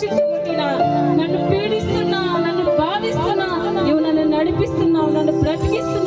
చిట్టుముట్టునా నన్ను పీడిస్తున్నా నన్ను బాధిస్తున్నా నువ్వు నన్ను నడిపిస్తున్నావు నన్ను బ్రతికిస్తున్నావు.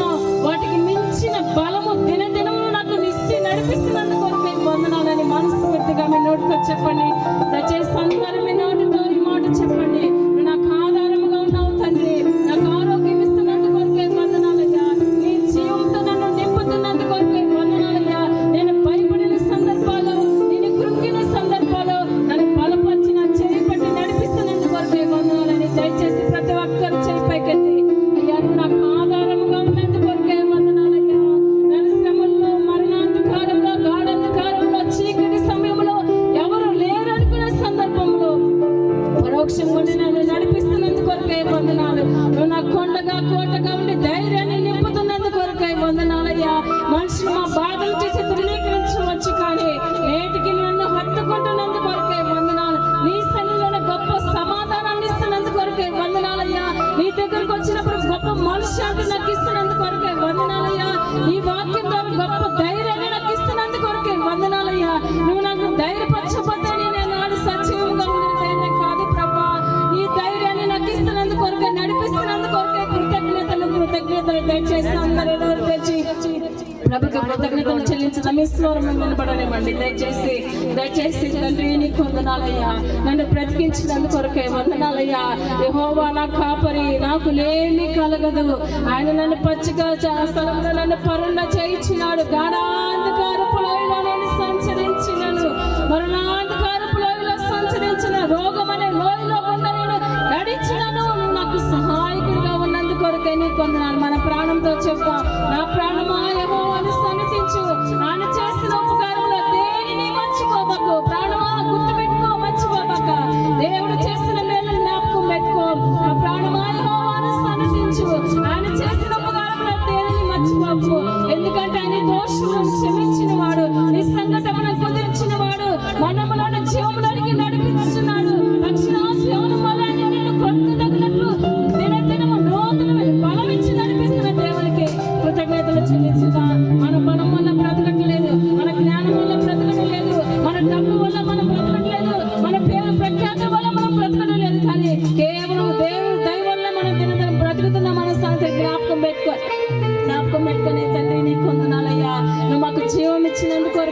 అందరూ దయచేసి తెచ్చి కృతజ్ఞతలు చెల్లించడం మీ స్వరం దయచేసి దయచేసి తండ్రి నీకు వందనాలయ్యా. నన్ను కొరకే వందనాలయ్యా. యహోవా నా కాపరి నాకు లేమి కలగదు. ఆయన నన్ను పచ్చిగా స్థలంలో నన్ను పరుణ చేయించినాడు. గాడా తెలియకొందనాలు మన ప్రాణంతో చెప్పా. నా ప్రాణమా యహో అని సన్నతించు ఆయన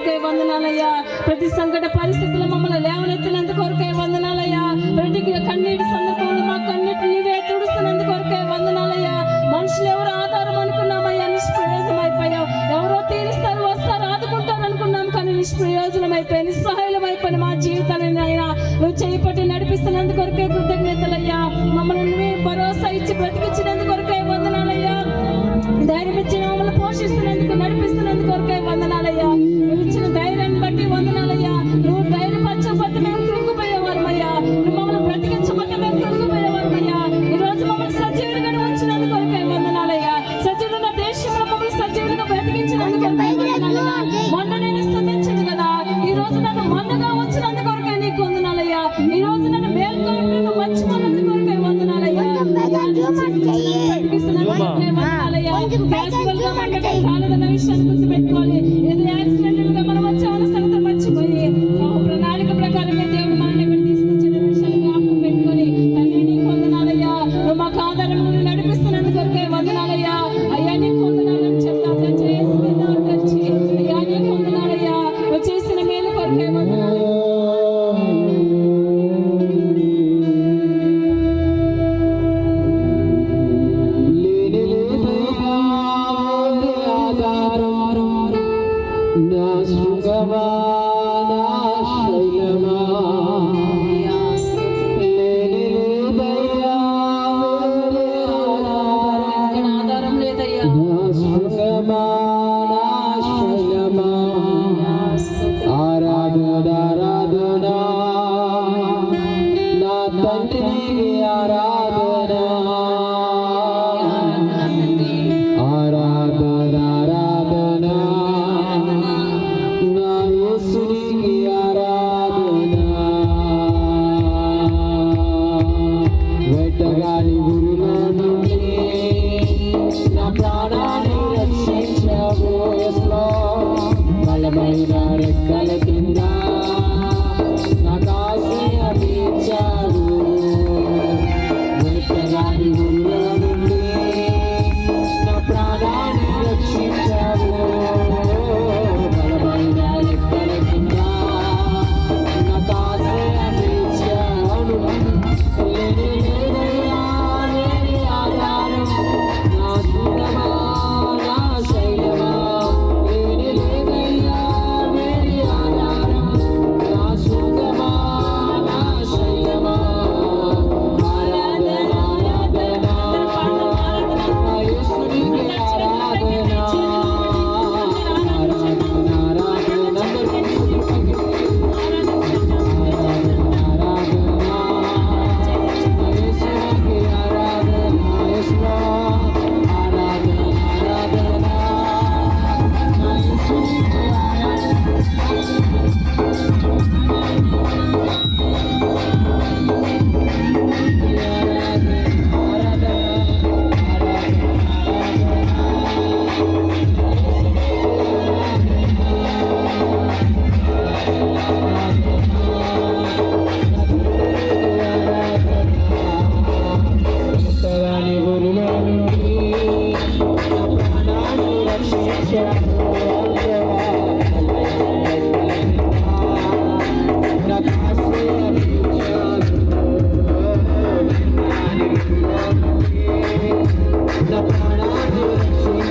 కొరకే వందనాలయ్యా. ప్రతి సంకట పరిస్థితులు మమ్మల్ని లేవనెత్తినందు కొరకే వందనాలయ్యా. ప్రతి కన్నీటి సందర్భంలో మా కన్నీటి నీవే తుడుస్తున్నందు కొరకే వందనాలయ్యా. మనుషులు ఎవరు ఆధారం అనుకున్నామయ్యా? నిష్ప్రయోజనం అయిపోయావు ఎవరో తీరుస్తారు వస్తారు ఆదుకుంటారు అనుకున్నాం కానీ నిష్ప్రయోజనం అయిపోయి నిస్సహాయం అయిపోయిన మా జీవితాన్ని అయినా నువ్వు చేపట్టి నడిపిస్తున్నందు కొరకే కృతజ్ఞతలయ్యా. మమ్మల్ని భరోసా ఇచ్చి బ్రతికించినందు కొరకే వందనాలయ్యా. ధైర్యం ఇచ్చిన మమ్మల్ని పోషిస్తున్నందుకు నడిపిస్తున్నందుకు eu não enxergo.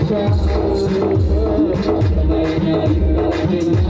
Thank you.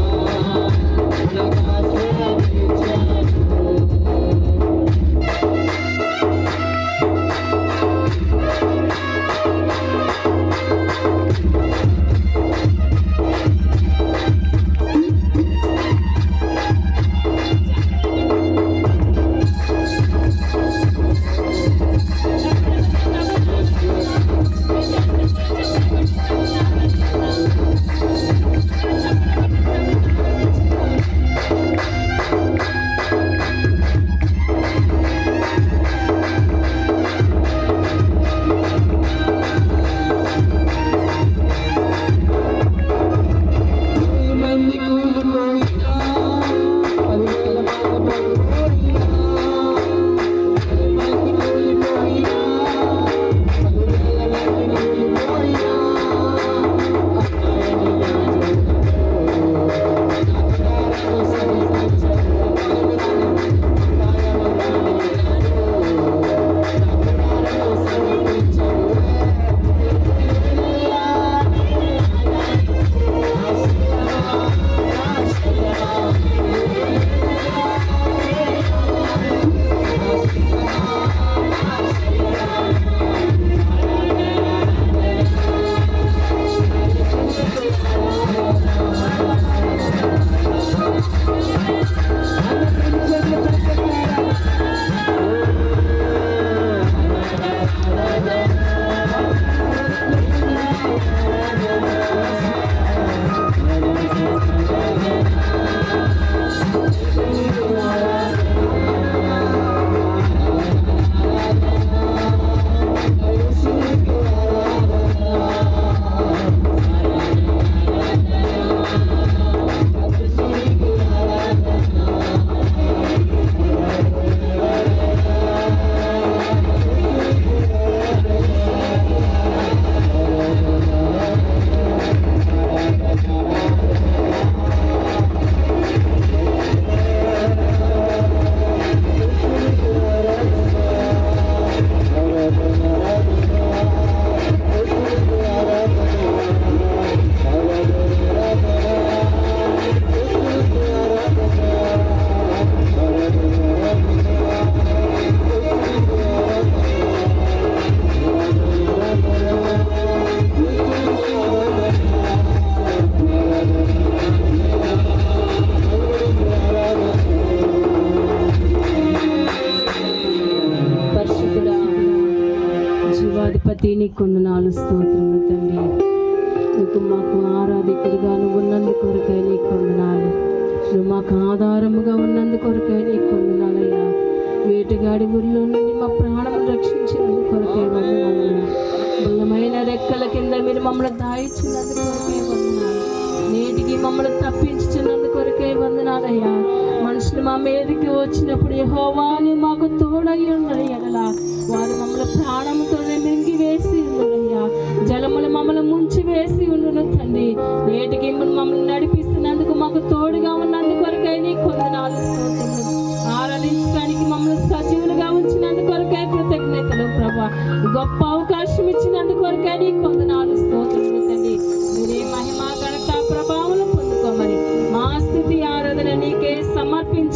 బట్టి నీ కొందనాలు స్తోత్రము తండ్రి. నీకు మాకు ఆరాధికుడుగా నువ్వు ఉన్నందు కొరకై నీ కొందనాలు నువ్వు మాకు ఆధారముగా ఉన్నందు కొరకై నీ కొందనాలయ్యా వేటగాడి ఊరిలో నుండి మా ప్రాణం రక్షించినందు కొరకై వందనాలయ్యా బలమైన రెక్కల కింద మీరు మమ్మల్ని దాయిచ్చినందు కొరకై వందనాలు. నేటికి మమ్మల్ని తప్పించుచున్నందు కొరకై వందనాలయ్యా ప్రశ్న మా మీదకి వచ్చినప్పుడు యెహోవాని మాకు తోడై ఉన్నది ఎడల వారు మమ్మల్ని ప్రాణంతో మింగి వేసి ఉన్నదయ్యా జలములు మమ్మల్ని ముంచి వేసి ఉండును తండ్రి. నేటికి మమ్మల్ని నడిపిస్తున్నందుకు మాకు తోడుగా ఉన్నందుకు కొరకై నీ కొందనాలు ఆరాధించడానికి మమ్మల్ని సజీవులుగా ఉంచినందుకు వరకే కృతజ్ఞతలు ప్రభా. గొప్ప అవకాశం ఇచ్చినందుకు వరకే నీ కొందనాలు స్తోత్రములు.